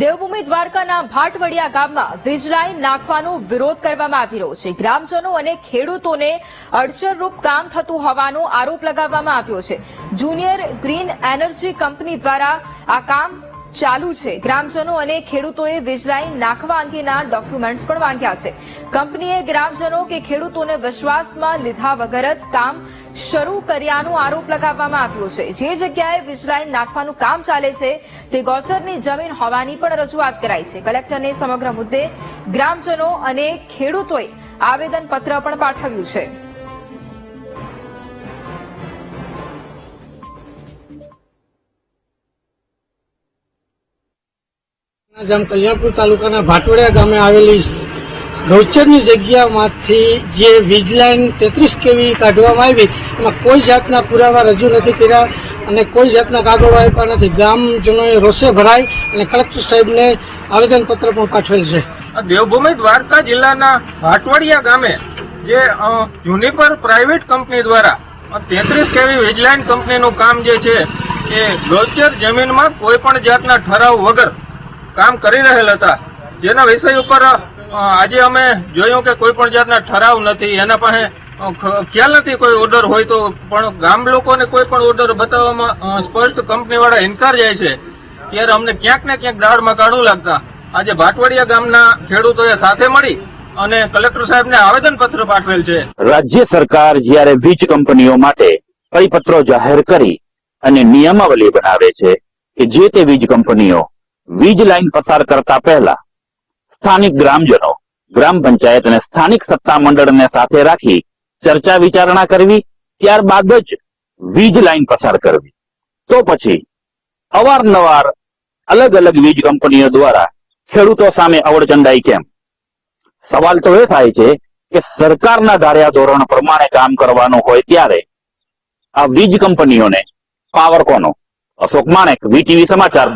દેવભૂમિ દ્વારકાના ભાટવડિયા ગામમાં વીજ લાઈન નાખવાનો વિરોધ કરવામાં આવી રહ્યો છે. ગ્રામજનો અને ખેડૂતોને અડચણરૂપ કામ થતું હોવાનો આરોપ લગાવવામાં આવ્યો છે. જુનિયર ગ્રીન એનર્જી કંપની દ્વારા આ કામ ચાલુ છે. ગ્રામજનો અને ખેડૂતોએ વીજલાઈન નાખવા અંગેના ડોક્યુમેન્ટ્સ પણ માંગ્યા છે. કંપનીએ ગ્રામજનો કે ખેડૂતોને વિશ્વાસમાં લીધા વગર જ કામ શરૂ કર્યાનો આરોપ લગાવવામાં આવ્યો છે. જે જગ્યાએ વીજલાઈન નાખવાનું કામ ચાલે છે, તે ગોચરની જમીન હોવાની પણ રજૂઆત કરાઈ છે. કલેક્ટરને સમગ્ર મુદ્દે ગ્રામજનો અને ખેડૂતોએ આવેદનપત્ર પણ પાઠવ્યું છે. જામ કલ્યાણપુર તાલુકાના ભાટવડિયા ગામે આવેલી ગૌચરની જગ્યામાંથી જે વીજ લાઇન તેત્રીસ કેવી કાઢવામાં આવી, એમાં કોઈ જાતના પુરાવા રજૂ નથી કર્યા અને કોઈ જાતના કાગળો આપ્યા નથી. ગામજનોએ રોષે ભરાય અને કલેક્ટર સાહેબને આવેદનપત્ર પણ પાઠવેલ છે. દેવભૂમિ દ્વારકા જિલ્લાના ભાટવડિયા ગામે જે જુનિપર પ્રાઇવેટ કંપની દ્વારા તેત્રીસ કેવી વીજલાઇન કંપનીનું કામ જે છે, એ ગૌચર જમીનમાં કોઈ પણ જાતના ઠરાવ વગર કામ કરી રહેલ હતા. જેના વિષય ઉપર આજે અમે જોયું કે કોઈ પણ જાતના ઠરાવ નથી. એના પાસે ખ્યાલ નથી કોઈ ઓર્ડર હોય તો. પણ ગામ લોકોને કોઈ પણ ઓર્ડર બતાવવામાં સ્પષ્ટ કંપનીવાળા ઇન્કાર જાય છે. ત્યારે અમને ક્યાંક ને ક્યાંક દાળમાં કાઢું લાગતા. આજે ભાટવાડિયા ગામના ખેડૂતોએ સાથે મળી અને કલેક્ટર સાહેબને આવેદનપત્ર પાઠવેલ છે. રાજ્ય સરકાર જ્યારે વીજ કંપનીઓ માટે પરિપત્રો જાહેર કરી અને નિયમાવલી બનાવે છે કે જે તે વીજ કંપનીઓ વીજ લાઇન પસાર કરતા પહેલા સ્થાનિક ગ્રામજનો, ગ્રામ પંચાયત અને સ્થાનિક સત્તા મંડળને સાથે રાખી ચર્ચા વિચારણા કરવી, ત્યારબાદ જ વીજ લાઇન પસાર કરવી. તો પછી અવારનવાર અલગ અલગ વીજ કંપનીઓ દ્વારા ખેડૂતો સામે અવડચંડાઈ કેમ? સવાલ તો એ થાય છે કે સરકારના ધાર્યા ધોરણ પ્રમાણે કામ કરવાનું હોય ત્યારે આ વીજ કંપનીઓને પાવર કોનો અશોક માણેક, વીટીવી સમાચાર